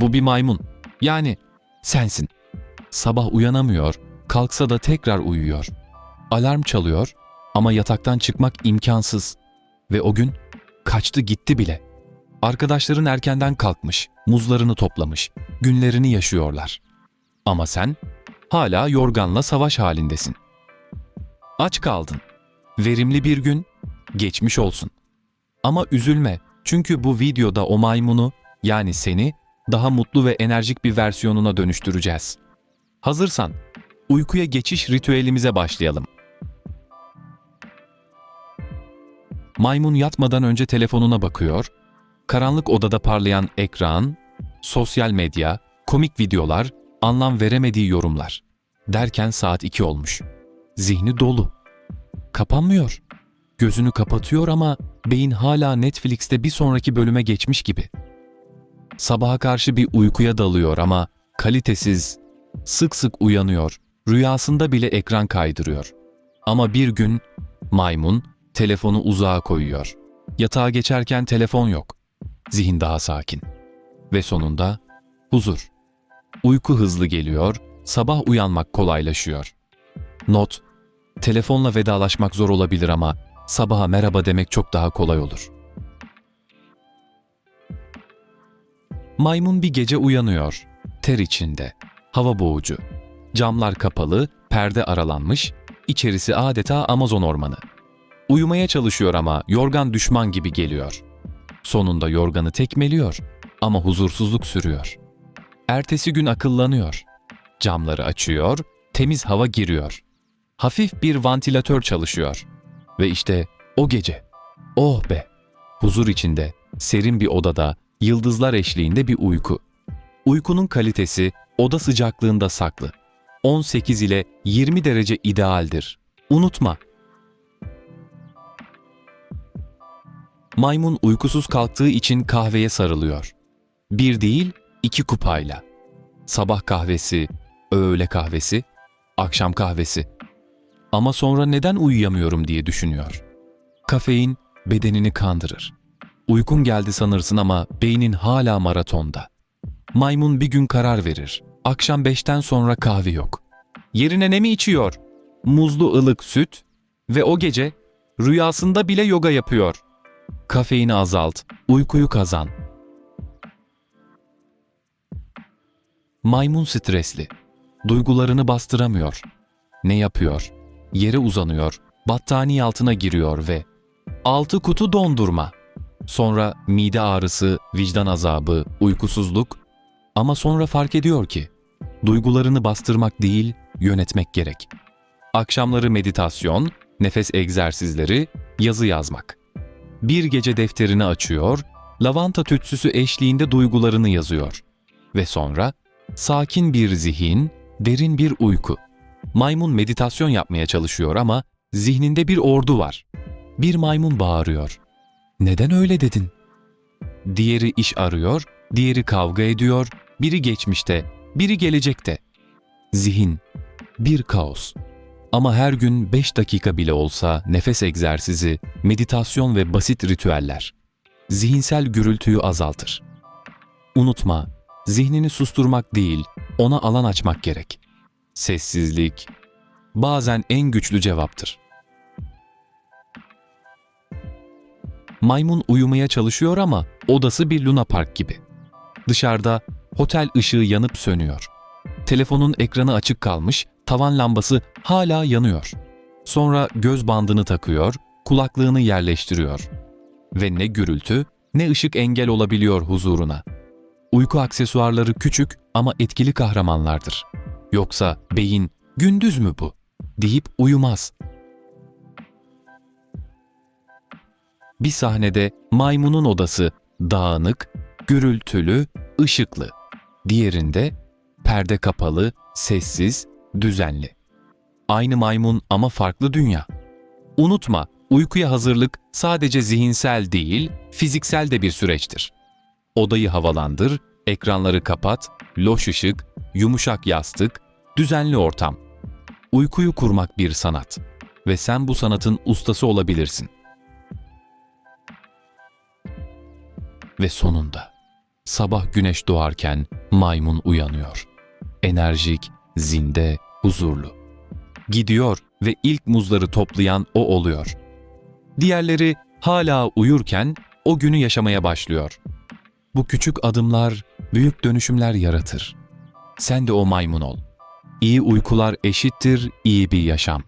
Bu bir maymun. Yani sensin. Sabah uyanamıyor, kalksa da tekrar uyuyor. Alarm çalıyor ama yataktan çıkmak imkansız. Ve o gün kaçtı gitti bile. Arkadaşların erkenden kalkmış, muzlarını toplamış, günlerini yaşıyorlar. Ama sen hala yorganla savaş halindesin. Aç kaldın. Verimli bir gün, geçmiş olsun. Ama üzülme çünkü bu videoda o maymunu yani seni daha mutlu ve enerjik bir versiyonuna dönüştüreceğiz. Hazırsan uykuya geçiş ritüelimize başlayalım. Maymun yatmadan önce telefonuna bakıyor, karanlık odada parlayan ekran, sosyal medya, komik videolar, anlam veremediği yorumlar. Derken saat 2 olmuş. Zihni dolu. Kapanmıyor. Gözünü kapatıyor ama beyin hala Netflix'te bir sonraki bölüme geçmiş gibi. Sabaha karşı bir uykuya dalıyor ama kalitesiz, sık sık uyanıyor, rüyasında bile ekran kaydırıyor. Ama bir gün maymun telefonu uzağa koyuyor. Yatağa geçerken telefon yok. Zihin daha sakin. Ve sonunda huzur. Uyku hızlı geliyor, sabah uyanmak kolaylaşıyor. Not, telefonla vedalaşmak zor olabilir ama sabaha merhaba demek çok daha kolay olur. Maymun bir gece uyanıyor. Ter içinde. Hava boğucu. Camlar kapalı, perde aralanmış, içerisi adeta Amazon ormanı. Uyumaya çalışıyor ama yorgan düşman gibi geliyor. Sonunda yorganı tekmeliyor ama huzursuzluk sürüyor. Ertesi gün akıllanıyor. Camları açıyor, temiz hava giriyor. Hafif bir vantilatör çalışıyor. Ve işte o gece. Oh be! Huzur içinde, serin bir odada, yıldızlar eşliğinde bir uyku. Uykunun kalitesi oda sıcaklığında saklı. 18 ile 20 derece idealdir. Unutma. Maymun uykusuz kalktığı için kahveye sarılıyor. Bir değil, iki kupayla. Sabah kahvesi, öğle kahvesi, akşam kahvesi. Ama sonra neden uyuyamıyorum diye düşünüyor. Kafein bedenini kandırır. Uykun geldi sanırsın ama beynin hala maratonda. Maymun bir gün karar verir. Akşam beşten sonra kahve yok. Yerine ne mi içiyor? Muzlu ılık süt ve o gece rüyasında bile yoga yapıyor. Kafeini azalt, uykuyu kazan. Maymun stresli. Duygularını bastıramıyor. Ne yapıyor? Yere uzanıyor, battaniye altına giriyor ve altı kutu dondurma. Sonra mide ağrısı, vicdan azabı, uykusuzluk ama sonra fark ediyor ki duygularını bastırmak değil, yönetmek gerek. Akşamları meditasyon, nefes egzersizleri, yazı yazmak. Bir gece defterini açıyor, lavanta tütsüsü eşliğinde duygularını yazıyor. Ve sonra sakin bir zihin, derin bir uyku. Maymun meditasyon yapmaya çalışıyor ama zihninde bir ordu var. Bir maymun bağırıyor. Neden öyle dedin? Diğeri iş arıyor, diğeri kavga ediyor, biri geçmişte, biri gelecekte. Zihin, bir kaos. Ama her gün 5 dakika bile olsa nefes egzersizi, meditasyon ve basit ritüeller. Zihinsel gürültüyü azaltır. Unutma, zihnini susturmak değil, ona alan açmak gerek. Sessizlik, bazen en güçlü cevaptır. Maymun uyumaya çalışıyor ama odası bir Luna Park gibi. Dışarıda otel ışığı yanıp sönüyor. Telefonun ekranı açık kalmış, tavan lambası hala yanıyor. Sonra göz bandını takıyor, kulaklığını yerleştiriyor. Ve ne gürültü, ne ışık engel olabiliyor huzuruna. Uyku aksesuarları küçük ama etkili kahramanlardır. Yoksa beyin gündüz mü bu deyip uyumaz. Bir sahnede maymunun odası dağınık, gürültülü, ışıklı. Diğerinde perde kapalı, sessiz, düzenli. Aynı maymun ama farklı dünya. Unutma, uykuya hazırlık sadece zihinsel değil, fiziksel de bir süreçtir. Odayı havalandır, ekranları kapat, loş ışık, yumuşak yastık, düzenli ortam. Uykuyu kurmak bir sanat ve sen bu sanatın ustası olabilirsin. Ve sonunda Sabah güneş doğarken maymun uyanıyor. Enerjik, zinde, huzurlu. Gidiyor ve ilk muzları toplayan o oluyor. Diğerleri hala uyurken o günü yaşamaya başlıyor. Bu küçük adımlar büyük dönüşümler yaratır. Sen de o maymun ol. İyi uykular eşittir iyi bir yaşam.